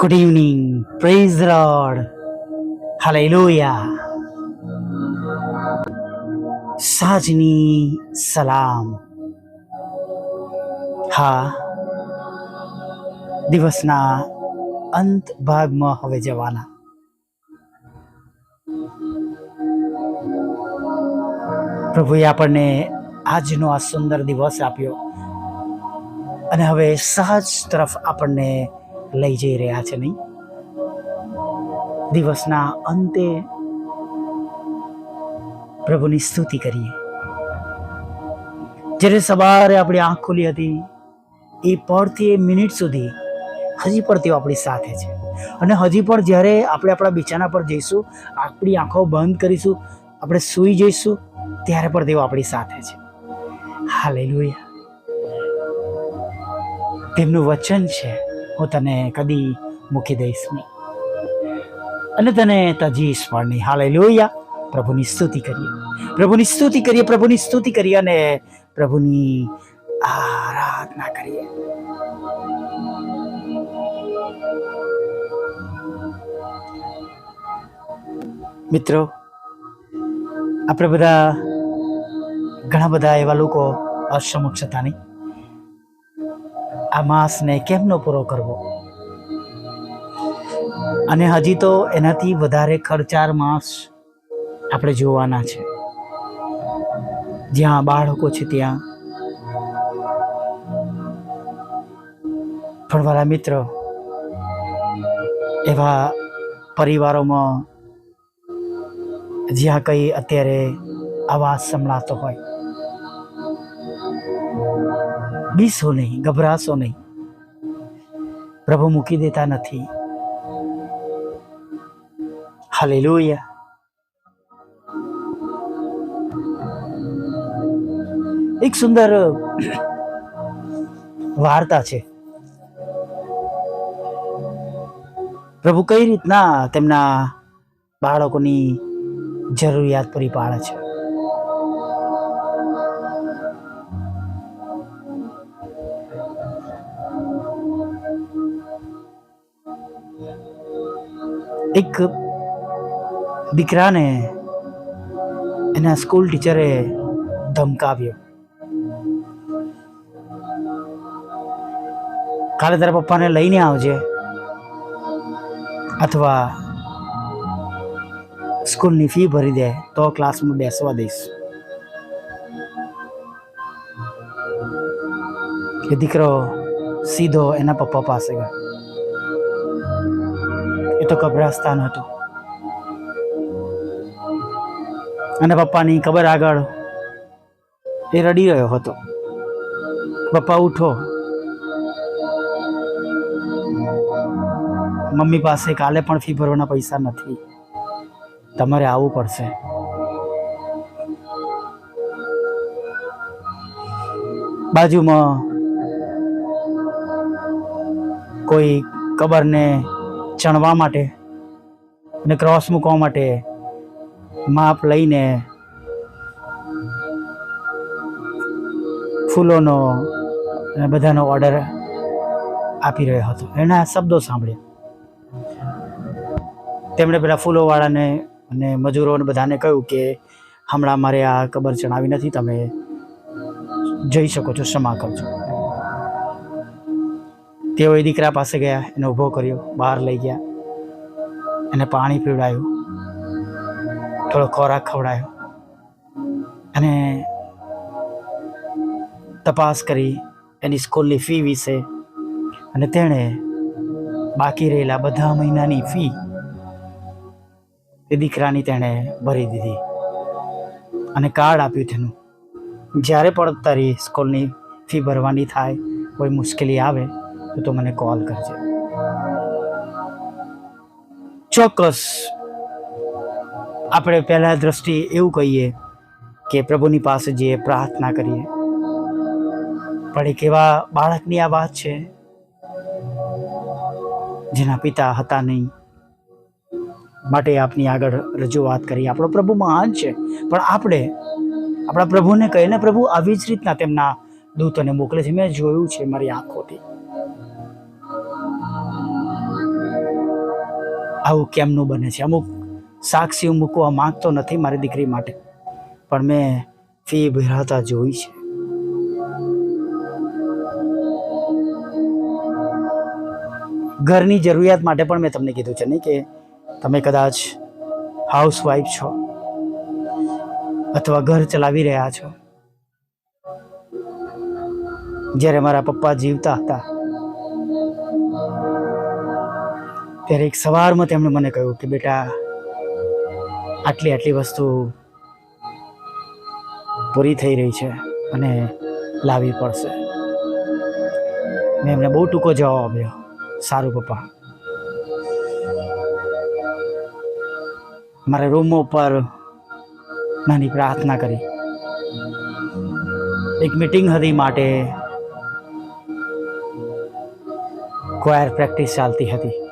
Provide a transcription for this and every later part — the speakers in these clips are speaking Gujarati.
Good evening praise lord hallelujah સાંજની સલામ હા દિવસના અંત ભાગમાં હવે જવાના પ્રભુએ આપણને આજનો આ સુંદર દિવસ આપ્યો. અને હવે સહજ તરફ આપણને લઈ જઈ રહ્યા છે નહીં. દિવસના અંતે પ્રભુની સ્તુતિ કરીએ. જ્યારે સવારે આપણી આંખ ખુલી હતી, એ પડથી એ મિનિટ સુધી હજી પણ તેઓ આપણી સાથે છે. અને હજી પણ જ્યારે આપણે આપણા બિછાના પર જઈશું, આપણી આંખો બંધ કરીશું, આપણે સૂઈ જઈશું, ત્યારે પણ તેઓ આપણી સાથે છે. હાલેલુયા. તેમનું વચન છે હું તને કદી મૂકી દઈશ નહીં. અને તને તજીશ પણ નહીં લોહિયા પ્રભુની સ્તુતિ કરીએ. પ્રભુની સ્તુતિ કરીએ, પ્રભુની સ્તુતિ કરીએ અને પ્રભુની આરાધના કરીએ. મિત્રો, આપણે બધા ઘણા બધા એવા લોકો અસમક્ષ હતા નહીં. આ માસને કેમનો પૂરો કરવો? અને હજી તો એનાથી વધારે ખર્ચાર માસ આપણે જોવાના છે. જ્યાં બાળકો છે ત્યાં. મિત્ર મિત્રો, એવા પરિવારોમાં જ્યાં કંઈ અત્યારે અવાજ સંભળાતો હોય બીસો નહીં, ગભરાશો નહીં. પ્રભુ મૂકી દેતા નથી. હાલેલુયા. એક સુંદર વાર્તા છે. પ્રભુ કઈ રીતના તેમના બાળકોની જરૂરિયાત પૂરી પાડે છે? એક દીકરાને એના સ્કૂલ ટીચરે ધમકાવ્યો. કાલે તારા પપ્પાને લઈને આવજે અથવા સ્કૂલની ફી ભરી દે તો ક્લાસમાં બેસવા દઈશ. એ દીકરો સીધો એના પપ્પા પાસે ગયો. એ તો કબ્રસ્તાન હતું. અને પપ્પાની કબર આગળ એ રડી રહ્યો હતો. પપ્પા ઉઠો. મમ્મી પાસે કાલે પણ ફી ભરવાના પૈસા નથી. તમારે આવવું પડશે. બાજુમાં કોઈ કબરને ચણવા માટે અને ક્રોસ મૂકવા માટે માપ લઈને ફૂલોનો અને બધાનો ઓર્ડર આપી રહ્યો હતો. એના શબ્દો સાંભળ્યા. તેમણે પેલા ફૂલોવાળાને અને મજૂરોને બધાને કહ્યું કે, હમણાં મારે આ કબર ચણાવી નથી, તમે જઈ શકો છો, ક્ષમા કરજો. તેઓ એ દીકરા પાસે ગયા, એને ઊભો કર્યો, બહાર લઈ ગયા. એને પાણી પીવડાયું. થોડો ખોરાક ખવડાયો. અને તપાસ કરી એની સ્કૂલની ફી વિશે. અને તેણે બાકી રહેલા બધા મહિનાની ફી એ દીકરાની તેણે ભરી દીધી. અને કાર્ડ આપ્યું તેનું. જ્યારે પણ તારી સ્કૂલની ફી ભરવાની થાય, કોઈ મુશ્કેલી આવે તો તું મને કોલ કરજે. ચોક્કસ. આપણે પહેલા દ્રષ્ટિ એવું કહીએ કે પ્રભુની પાસે જઈએ પ્રાર્થના કરીએ. પણ એક એવા બાળકની આ વાત છે, જેના પિતા હતા નહીં, માટે આપની આગળ રજૂઆત કરી. આપણો પ્રભુ મહાન છે, પણ આપણે, આપણા પ્રભુને કહીને પ્રભુ આવી જ રીતના તેમના દૂતોને મોકલે છે. મેં જોયું છે મારી આંખોથી. આવું કેમનું બને છે? અમુક સાક્ષી હું મૂકવા માગતો નથી મારી દીકરી માટે, પણ મેં ફી ભરાતા જોઈ છે. ઘરની જરૂરિયાત માટે પણ મેં તમને કીધું છે નહીં કે તમે કદાચ હાઉસવાઈફ છો અથવા ઘર ચલાવી રહ્યા છો. જ્યારે મારા પપ્પા જીવતા હતા ત્યારે એક સવારમાં તેમણે મને કહ્યું કે, બેટા, આટલી આટલી વસ્તુ પૂરી થઈ રહી છે અને લાવવી પડશે. મેં એમને બહુ ટૂંકો જવાબ આપ્યો. સારું, પપ્પા. મારા રૂમ ઉપર નાની પ્રાર્થના કરી. એક મીટિંગ હતી માટે ક્વાયર પ્રેક્ટિસ ચાલતી હતી.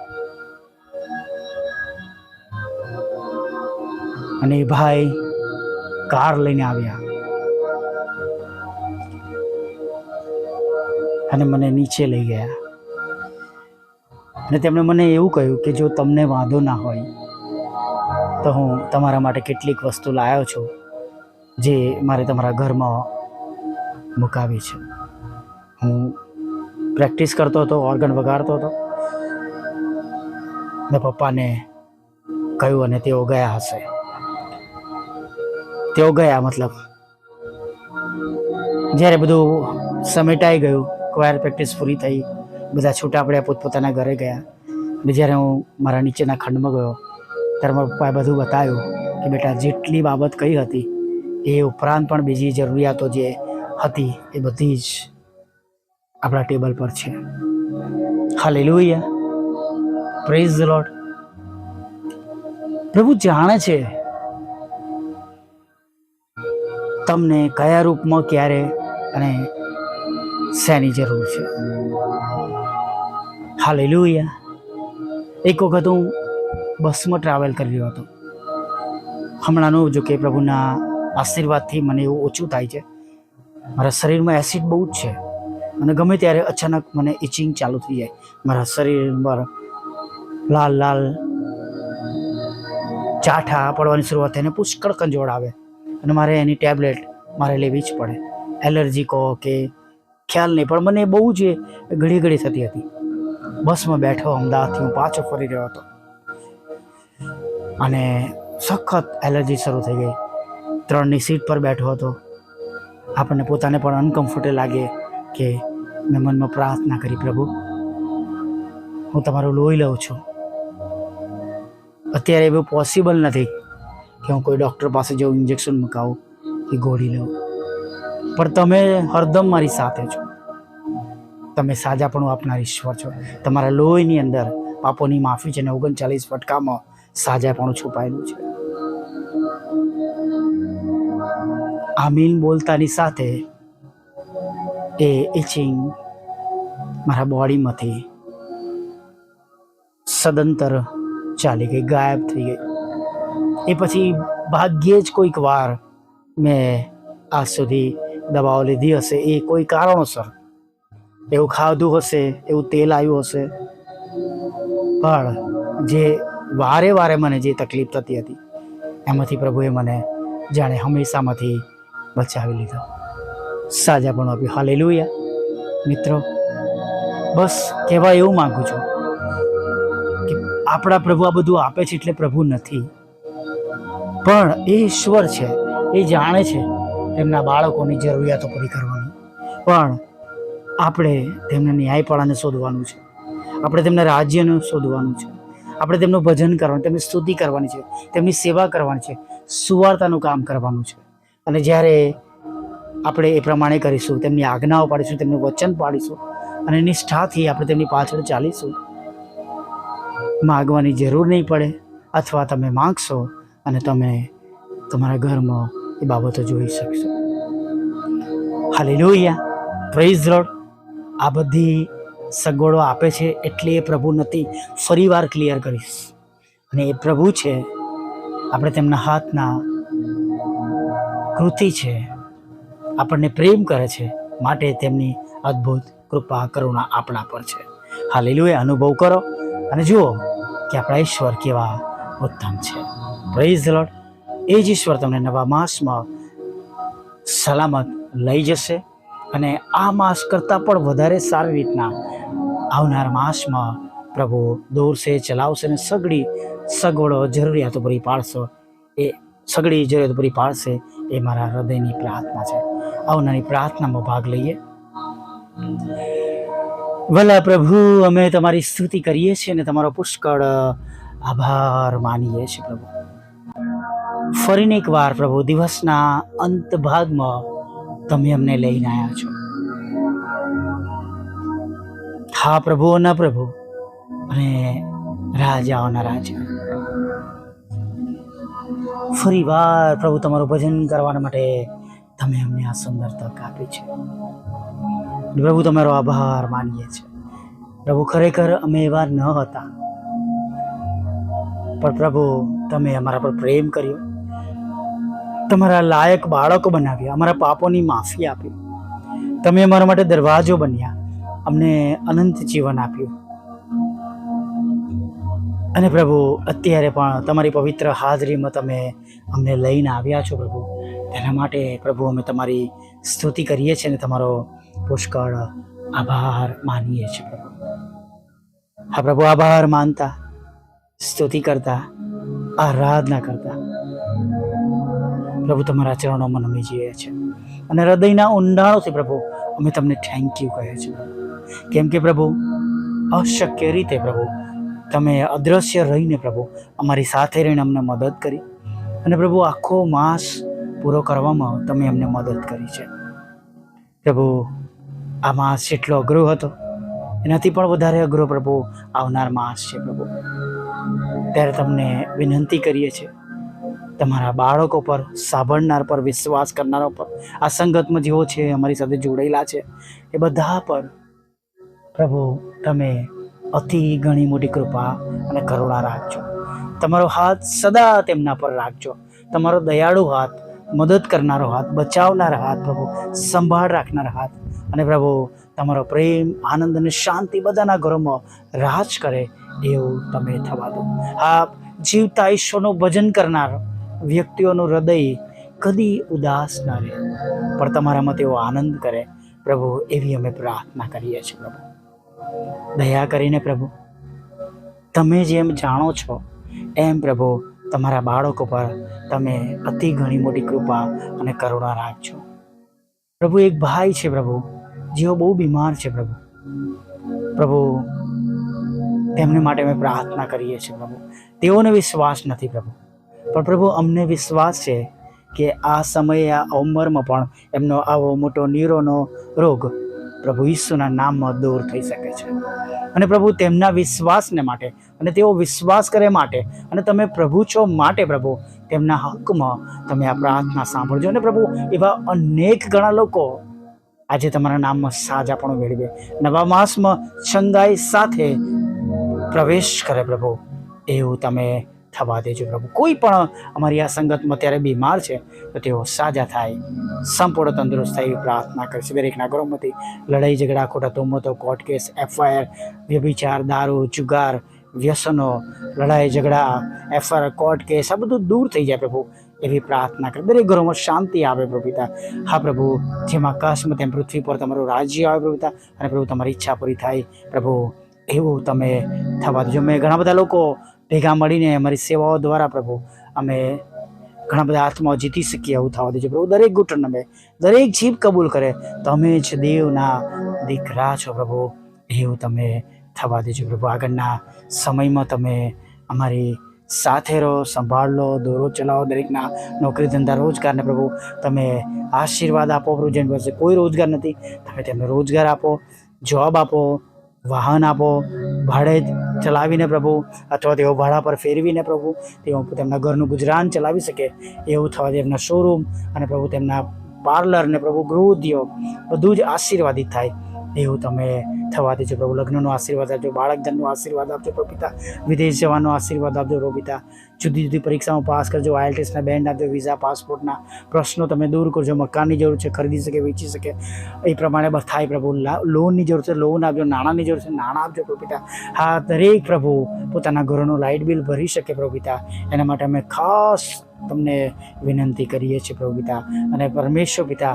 અને એ ભાઈ કાર લઈને આવ્યા. અને મને નીચે લઈ ગયા. અને તેમણે મને એવું કહ્યું કે જો તમને વાંધો ના હોય, તો હું તમારા માટે કેટલીક વસ્તુ લાવ્યો છું, જે મારે તમારા ઘરમાં મુકાવી છે. હું પ્રેક્ટિસ કરતો હતો, ઓર્ગન વગાડતો હતો. મેં પપ્પાને કહ્યું અને તેઓ ગયા હશે. તેઓ ગયા મતલબ. જ્યારે બધું સમેટાઈ ગયું ક્વાયર પ્રેક્ટિસ પૂરી થઈ, બધા છૂટા પડ્યા પોતપોતાના ઘરે ગયા. અને જ્યારે હું મારા નીચેના ખંડમાં ગયો, ત્યારે મારા પપ્પાએ બધું બતાવ્યું કે બેટા જેટલી બાબત કઈ હતી, એ ઉપરાંત પણ બીજી જરૂરિયાતો જે હતી, એ બધી જ આપણા ટેબલ પર છે. હાલેલુયા. પ્રેઝ ધ લોર્ડ પ્રભુ જાણે છે તમને કયા રૂપમાં, ક્યારે અને શેની જરૂર છે? હાલેલુયા. એક વખત હું બસમાં ટ્રાવેલ કરી રહ્યો હતો. હમણાંનું જો કે પ્રભુના આશીર્વાદથી મને એવું ઓછું થાય છે. મારા શરીરમાં એસિડ બહુ જ છે. અને ગમે ત્યારે અચાનક મને ઇચિંગ ચાલુ થઈ જાય. મારા શરીર પર લાલ લાલ ચાઠા પડવાની શરૂઆત થઈને પુષ્કળ કંજોડ આવે. અને મારે એની ટેબ્લેટ મારે લેવી જ પડે. એલર્જી કહો કે ખ્યાલ નહીં, પણ મને બહુ જ ઘડી ઘડી થતી હતી. બસમાં બેઠો, અમદાવાદથી હું પાછો ફરી રહ્યો હતો. અને સખત એલર્જી શરૂ થઈ ગઈ. ત્રણની સીટ પર બેઠો હતો. આપણને પોતાને પણ અનકમ્ફર્ટેબલ લાગે કે મેં મનમાં પ્રાર્થના કરી, પ્રભુ, હું તમારું લોહી લઉં છું. અત્યારે એવું પોસિબલ નથી. કે હું કોઈ ડૉક્ટર પાસે જઉં ઇન્જેક્શન મુકાવું, કે ગોળી લઉં. પણ તમે હરદમ મારી સાથે છો. તમે સાજાપણું આપનાર ઈશ્વર છો. તમારા લોહીની અંદર પાપોની માફી છે અને ઓગણચાલીસ ફટકામાં સાજાપણું છુપાયેલું છે. આમીન બોલતાની સાથે એ ઇચિંગ મારા બોડીમાંથી સદંતર ચાલી ગઈ, ગાયબ થઈ ગઈ. એ પછી ભાગ્યે જ કોઈક વાર મેં આજ સુધી દવાઓ લીધી હશે, એ કોઈ કારણોસર. એવું ખાધું હશે, એવું તેલ આવ્યું હશે. પણ જે વારે વારે મને જે તકલીફ થતી હતી, એમાંથી પ્રભુએ મને જાણે હંમેશામાંથી બચાવી લીધો. સાજા પણ આપ્યું. હાલેલુયા. મિત્રો, બસ કહેવા એવું માગું છું કે આપણા પ્રભુ આ બધું આપે છે એટલે પ્રભુ નથી. પણ એ ઈશ્વર છે, એ જાણે છે તેમના બાળકોની જરૂરિયાતો પૂરી કરવાની. પણ આપણે તેમને ન્યાયપાળાને શોધવાનું છે. આપણે તેમના રાજ્યને શોધવાનું છે. આપણે તેમનું ભજન કરવાનું, તેમની સ્તુતિ કરવાની છે, તેમની સેવા કરવાની છે, સુવાર્તાનું કામ કરવાનું છે. અને જ્યારે આપણે એ પ્રમાણે કરીશું, તેમની આજ્ઞાઓ પાડીશું, તેમનું વચન પાડીશું અને નિષ્ઠાથી આપણે તેમની પાછળ ચાલીશું, માગવાની જરૂર નહીં પડે અથવા તમે માગશો અને તમે તમારા ઘરમાં એ બાબતો જોઈ શકશો. હાલી લોહિયા પ્રેઝ રોડ આ બધી સગવડો આપે છે એટલે એ પ્રભુ નથી. ફરી વાર ક્લિયર કરીશ. અને એ પ્રભુ છે, આપણે તેમના હાથના કૃતિ છે, આપણને પ્રેમ કરે છે, માટે તેમની અદ્ભુત કૃપા, કરુણા આપણા પર છે. હાલેલુયા. અનુભવ કરો અને જુઓ કે આપણા ઈશ્વર કેવા ઉત્તમ છે. પ્રેઝ લોડ એ જ ઈશ્વર તમને નવા માસમાં સલામત લઈ જશે અને આ માસ કરતાં પણ વધારે સારી રીતના આવનાર માસમાં પ્રભુ દોરશે, ચલાવશે અને સગડી સગવડો જરૂરિયાતો પૂરી પાડશો. એ સગડી જરૂરિયાતો પૂરી પાડશે એ મારા હૃદયની પ્રાર્થના છે. આવનારી પ્રાર્થનામાં ભાગ લઈએ. ભલા પ્રભુ, અમે તમારી સ્તુતિ કરીએ છીએ અને તમારો પુષ્કળ આભાર માનીએ છીએ પ્રભુ. ફરીને એકવાર પ્રભુ, દિવસના અંત ભાગમાં તમે અમને લઈને આવ્યા છો. હા પ્રભુ ના પ્રભુ, અને રાજાઓના રાજા. ફરી વાર પ્રભુ તમારું ભજન કરવા માટે તમે અમને આ સુંદર તક આપી છે. પ્રભુ, તમારો આભાર માનીએ છીએ. પ્રભુ, ખરેખર અમે એવા ન હતા. પણ પ્રભુ, તમે અમારા પર પ્રેમ કર્યો. તમારા લાયક બાળકો બનાવ્યા, અમારા પાપોની માફી આપી. તમે અમારા માટે દરવાજો બન્યા, અમને અનંત જીવન આપ્યું. અને પ્રભુ, અત્યારે પણ તમારી પવિત્ર હાજરીમાં તમે અમને લઈને આવ્યા છો પ્રભુ. તેના માટે પ્રભુ, અમે તમારી સ્તુતિ કરીએ છીએ અને તમારો પુષ્કળ આભાર માનીએ છીએ પ્રભુ. હા પ્રભુ, આભાર માનતા, સ્તુતિ કરતા, આરાધના કરતા. પ્રભુ, તમારા ચરણોમાં નમી જઈએ છીએ અને હૃદયના ઊંડાણોથી પ્રભુ, અમે તમને થેન્ક યુ કહીએ છીએ. કેમ કે પ્રભુ, અશક્ય રીતે પ્રભુ, તમે અદ્રશ્ય રહીને પ્રભુ, અમારી સાથે રહીને અમને મદદ કરી. અને પ્રભુ, આખો માસ પૂરો કરવામાં તમે અમને મદદ કરી છે. પ્રભુ, આ માસ જેટલો અઘરો હતો. એનાથી પણ વધારે અઘરો પ્રભુ, આવનાર માસ છે પ્રભુ. ત્યારે તમને વિનંતી કરીએ છીએ. તમારા બાળકો પર, સાંભળનાર પર, વિશ્વાસ કરનારા પર, આ સંગતમાં જેઓ છે, અમારી સાથે જોડાયેલા છે. એ બધા પર, પ્રભુ, તમે અતિ ઘણી મોટી કૃપા અને કરુણા રાખજો. તમારો હાથ સદા તેમના પર રાખજો. તમારો દયાળુ હાથ, મદદ કરનારો હાથ, બચાવનાર હાથ, પ્રભુ, સંભાળ રાખનાર હાથ. અને પ્રભુ, તમારો પ્રેમ, આનંદ અને શાંતિ બધાના ઘરોમાં રાજ કરે, એવું તમે થવા દો. આપ જીવતા ઈશ્વરનું ભજન કરનાર વ્યક્તિઓનું હૃદય કદી ઉદાસ ન રહે. પણ તમારામાં તેઓ આનંદ કરે. પ્રભુ, એવી અમે પ્રાર્થના કરીએ છીએ, પ્રભુ. દયા કરીને, પ્રભુ, તમે જેમ જાણો છો, એમ પ્રભુ, તમારા બાળકો પર તમે અતિ ઘણી મોટી કૃપા અને કરુણા રાખજો. પ્રભુ, એક ભાઈ છે, પ્રભુ, જેઓ બહુ બીમાર છે, પ્રભુ. પ્રભુ, તેમને માટે અમે પ્રાર્થના કરીએ છીએ, પ્રભુ. તેઓને વિશ્વાસ નથી, પ્રભુ. પણ પ્રભુ, અમને વિશ્વાસ છે કે આ સમયે, આ ઉંમરમાં પણ એમનો આવો મોટો નીરોનો રોગ પ્રભુ ઈસુના નામમાં દૂર થઈ શકે છે. અને પ્રભુ, તેમના વિશ્વાસને માટે અને તેઓ વિશ્વાસ કરે માટે અને તમે પ્રભુ છો માટે પ્રભુ, તેમના હકમાં તમે આ પ્રાર્થના સાંભળજો. અને પ્રભુ, એવા અનેક ઘણા લોકો આજે તમારા નામમાં સાજા પણ મેળવે. નવા માસમાં છંગાઈ સાથે પ્રવેશ કરે પ્રભુ. એવું તમે થવા દેજો પ્રભુ. કોઈ પણ અમારી આ સંગતમાં ત્યારે બીમાર છે, તો તેઓ સાજા થાય, સંપૂર્ણ તંદુરસ્ત થાય એવી પ્રાર્થના કરશે દરેકના ઘરોમાંથી લડાઈ, ઝઘડા ખોટા તોમતો કોર્ટ કેસ, એફઆઈઆર, વ્યભિચાર, દારૂ, જુગાર, વ્યસનો, લડાઈ, ઝઘડા, એફઆઈઆર, કોર્ટ કેસ, આ બધું દૂર થઈ જાય પ્રભુ એવી પ્રાર્થના કરે. દરેક ઘરોમાં શાંતિ આવે પ્રભુ પિતા. હા પ્રભુ, જેમ આકાશમાં તેમ પૃથ્વી પર તમારું રાજ્ય આવે પ્રભુ પિતા, અને પ્રભુ તમારી ઈચ્છા પૂરી થાય પ્રભુ, એવું તમે થવા દેજો. મેં ઘણા બધા લોકો ભેગા મળીને અમારી સેવાઓ દ્વારા પ્રભુ, અમે ઘણા બધા આત્માઓ જીતી શકીએ એવું થવા દેજો પ્રભુ. દરેક ઘૂંટણ નમે દરેક જીભ કબૂલ કરે, તમે જ દેવના દીકરા છો પ્રભુ, એવું તમે થવા દેજો પ્રભુ. આગળના સમયમાં તમે અમારી સાથે રહો, સંભાળ લો દોરો ચલાવો દરેકના નોકરી ધંધા રોજગારને પ્રભુ. તમે આશીર્વાદ આપો પ્રભુ, જેની પાસે કોઈ રોજગાર નથી, તમે તેમને રોજગાર આપો જોબ આપો વાહન આપો, ભાડે ચલાવીને પ્રભુ, અથવા તેઓ ભાડા પર ફેરવીને પ્રભુ, તેઓ તેમના ઘરનું ગુજરાન ચલાવી શકે, એવું થવા દે એમના શોરૂમ અને પ્રભુ તેમના પાર્લર ને પ્રભુ ગૃહ ઉદ્યોગ બધું જ આશીર્વાદિત થાય. એવું તમે થવા દેજો પ્રભુ. લગ્નનો આશીર્વાદ આપજો, બાળકધનનો આશીર્વાદ આપજો પ્રભુ પિતા. વિદેશ જવાનો આશીર્વાદ આપજો પ્રભુ પિતા. જુદી જુદી પરીક્ષામાં પાસ કરજો, આઈએલટીએસના બેન્ડ આપજો, વિઝા, પાસપોર્ટના પ્રશ્નો તમે દૂર કરજો, મકાનની જરૂર છે, ખરીદી શકે, વેચી શકે. એ પ્રમાણે થાય પ્રભુ. લોનની જરૂર છે, લોન આપજો, નાણાંની જરૂર છે, નાણાં આપજો પ્રભુ પિતા. હા, દરેક પ્રભુ પોતાના ઘરોનું લાઇટ બિલ ભરી શકે પ્રભુ પિતા. એના માટે અમે ખાસ તમને વિનંતી કરીએ છીએ પ્રભુ પિતા. અને પરમેશ્વર પિતા,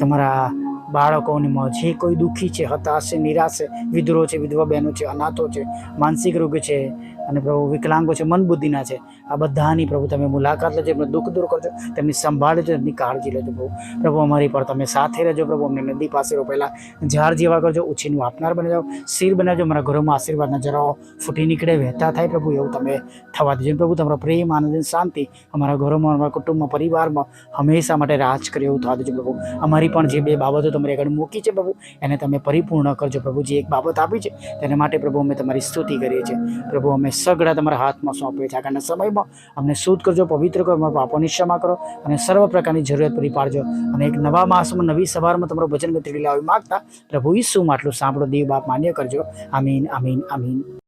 તમારા બાળકોની જે કોઈ દુઃખી છે, હતાશ છે, નિરાશ છે, વિધરો છે, વિધવા બહેનો છે, અનાથો છે, માનસિક રોગ છે અને પ્રભુ વિકલાંગો છે મન બુદ્ધિના છે. આ બધાની પ્રભુ તમે મુલાકાત લેજો, એમનું દુઃખ દૂર કરજો, તેમની સંભાળ લેજો, એમની કાળજી લેજો પ્રભુ. પ્રભુ અમારી પર તમે સાથે રહેજો પ્રભુ, અમને નદી પાસે રોપેલા ઝાડ જેવા કરજો, ઉછીનું આપનાર બની જાઓ, શિર બનાવજો, અમારા ઘરોમાં આશીર્વાદના જરાઓ ફૂટી નીકળે, વહેતા થાય પ્રભુ, એવું તમે થવા દેજો. પ્રભુ, તમારો પ્રેમ, આનંદ શાંતિ અમારા ઘરોમાં, અમારા કુટુંબમાં, પરિવારમાં હંમેશા માટે રાજ કરે એવું થવા દેજો પ્રભુ. અમારી પણ જે બે બાબતો તમારી આગળ મૂકી છે પ્રભુ, એને તમે પરિપૂર્ણ કરજો પ્રભુ જે એક બાબત આપી છે, તેને માટે પ્રભુ અમે તમારી સ્તુતિ કરીએ છીએ. પ્રભુ, અમે સગડા તમારા હાથમાં સોંપીએ છીએ આગળના સમયમાં અમને શુદ્ધ કરજો, પવિત્ર કરો, અમારા પાપોની ક્ષમા કરો અને સર્વ પ્રકારની જરૂરિયાત પૂરી પાડજો. અને એક નવા માસમાં, નવી સવારમાં તમારું ભજન ગતિ લાવી માગતા પ્રભુ ઈસુમાં માટલું સાંભળો, દેવ બાપ માન્ય કરજો. આમીન આમીન આમીન.